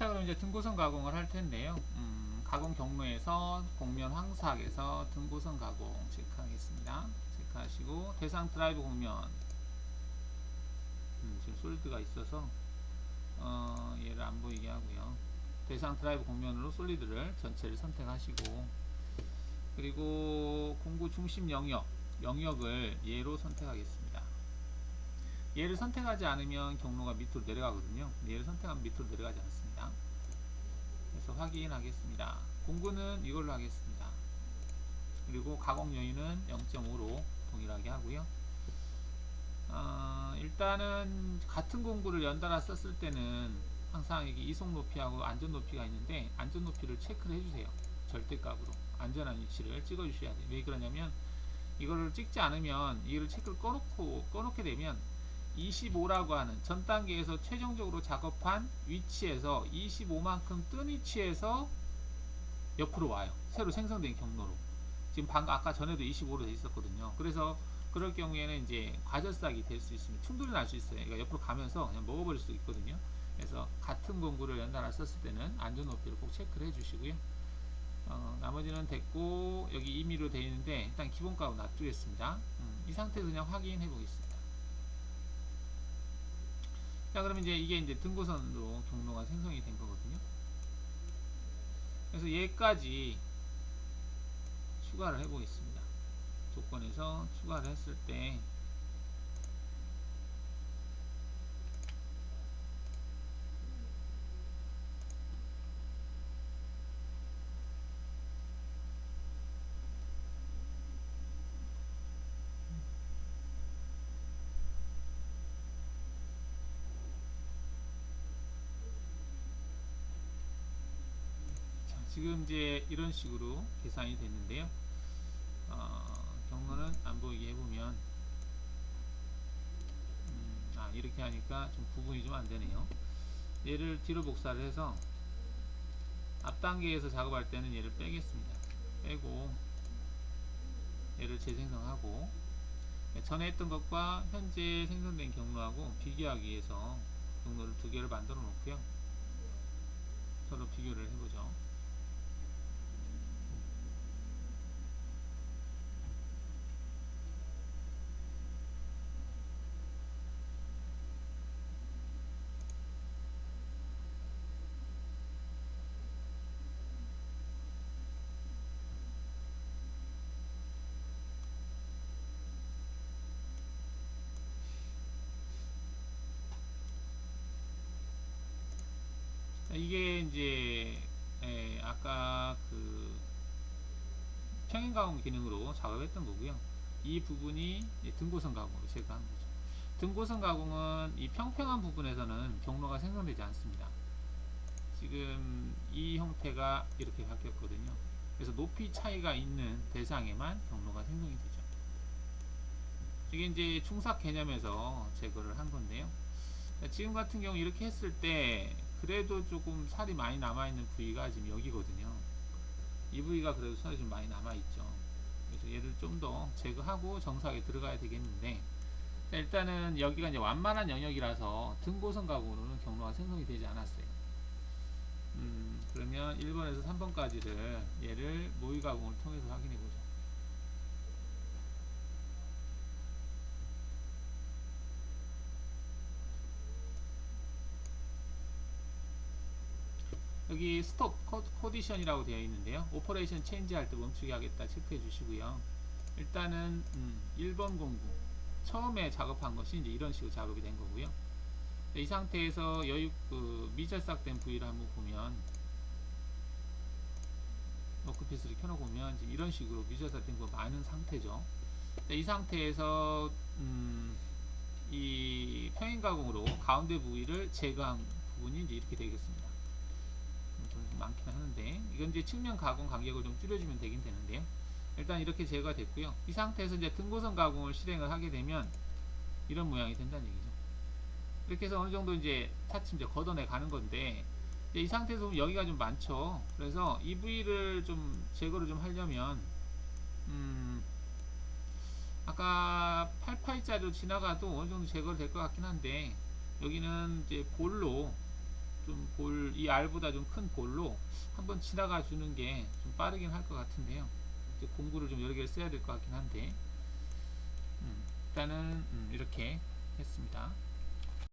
자 그럼 이제 등고선 가공을 할 텐데요. 음, 가공 경로에서 곡면 황사학에서 등고선 가공 체크하겠습니다. 체크하시고 대상 드라이브 곡면 음, 지금 솔드가 있어서 어, 얘를 안 보이게 하고요. 대상 드라이브 곡면으로 솔리드를 전체를 선택하시고 그리고 공구 중심 영역 영역을 얘로 선택하겠습니다. 얘를 선택하지 않으면 경로가 밑으로 내려가거든요. 얘를 선택하면 밑으로 내려가지 않습니다. 그래서 확인하겠습니다. 공구는 이걸로 하겠습니다. 그리고 가공 여유는 0.5로 동일하게 하고요. 어, 일단은 같은 공구를 연달아 썼을 때는 항상 이게 이속 높이하고 안전 높이가 있는데 안전 높이를 체크를 해주세요. 절대값으로 안전한 위치를 찍어 주셔야 돼요. 왜 그러냐면 이거를 찍지 않으면 이거를 체크를 꺼놓고 꺼놓게 되면 25라고 하는 전 단계에서 최종적으로 작업한 위치에서 25만큼 뜬 위치에서 옆으로 와요. 새로 생성된 경로로. 지금 방금 아까 전에도 25로 돼 있었거든요. 그래서 그럴 경우에는 이제 과절삭이 될 수 있습니다. 충돌이 날 수 있어요. 그러니까 옆으로 가면서 그냥 먹어버릴 수 있거든요. 그래서 같은 공구를 연달아 썼을 때는 안전 높이를 꼭 체크를 해주시고요. 어, 나머지는 됐고 여기 임의로 되어 있는데 일단 기본값을 놔두겠습니다. 음, 이 상태에서 그냥 확인해 보겠습니다. 자 그러면 이제 이게 이제 등고선으로 경로가 생성이 된 거거든요. 그래서 얘까지 추가를 해 보겠습니다. 조건에서 추가를 했을 때 자, 지금 이제 이런 식으로 계산이 됐는데요. 어, 경로는 안 보이게 해보면 음, 아 이렇게 하니까 좀 구분이 좀 안 되네요. 얘를 뒤로 복사를 해서 앞 단계에서 작업할 때는 얘를 빼겠습니다. 빼고 얘를 재생성하고 전에 했던 것과 현재 생성된 경로하고 비교하기 위해서 경로를 두 개를 만들어 놓고요. 서로 비교를 해보죠. 이게 이제 에, 아까 그 평행 가공 기능으로 작업했던 거고요. 이 부분이 등고선 가공으로 제가 한 거죠. 등고선 가공은 이 평평한 부분에서는 경로가 생성되지 않습니다. 지금 이 형태가 이렇게 바뀌었거든요. 그래서 높이 차이가 있는 대상에만 경로가 생성이 되죠. 이게 이제 충삭 개념에서 제거를 한 건데요. 지금 같은 경우 이렇게 했을 때 그래도 조금 살이 많이 남아있는 부위가 지금 여기거든요. 이 부위가 그래도 살이 좀 많이 남아있죠. 그래서 얘를 좀 더 제거하고 정사하게 들어가야 되겠는데 일단은 여기가 이제 완만한 영역이라서 등고선 가공으로는 경로가 생성이 되지 않았어요. 음, 그러면 1번에서 3번까지를 얘를 모의 가공을 통해서 확인해 보죠. 여기 스톱 코디션이라고 되어 있는데요. 오퍼레이션 체인지 할 때 멈추게 하겠다 체크해 주시고요. 일단은 음, 1번 공구 처음에 작업한 것이 이제 이런 식으로 작업이 된 거고요. 이 상태에서 여유 그 미절삭된 부위를 한번 보면 워크피스를 켜놓고 보면 지금 이런 식으로 미절삭된 거 많은 상태죠. 이 상태에서 음, 이 평행 가공으로 가운데 부위를 제거한 부분이 이제 이렇게 되겠습니다. 좀 많긴 하는데 이건 이제 측면 가공 간격을 좀 줄여주면 되긴 되는데요. 일단 이렇게 제거가 됐고요. 이 상태에서 이제 등고선 가공을 실행을 하게 되면 이런 모양이 된다는 얘기죠. 이렇게 해서 어느 정도 이제 차츰 이제 걷어내 가는 건데 이 상태에서 보면 여기가 좀 많죠. 그래서 이 부위를 좀 제거를 좀 하려면 음 아까 88짜리로 지나가도 어느 정도 제거를 될것 같긴 한데 여기는 이제 볼로 좀 볼, 이 알보다 좀 큰 볼로 한번 지나가 주는 게 좀 빠르긴 할 것 같은데요. 이제 공구를 좀 여러 개를 써야 될 것 같긴 한데, 음, 일단은 음, 이렇게 했습니다.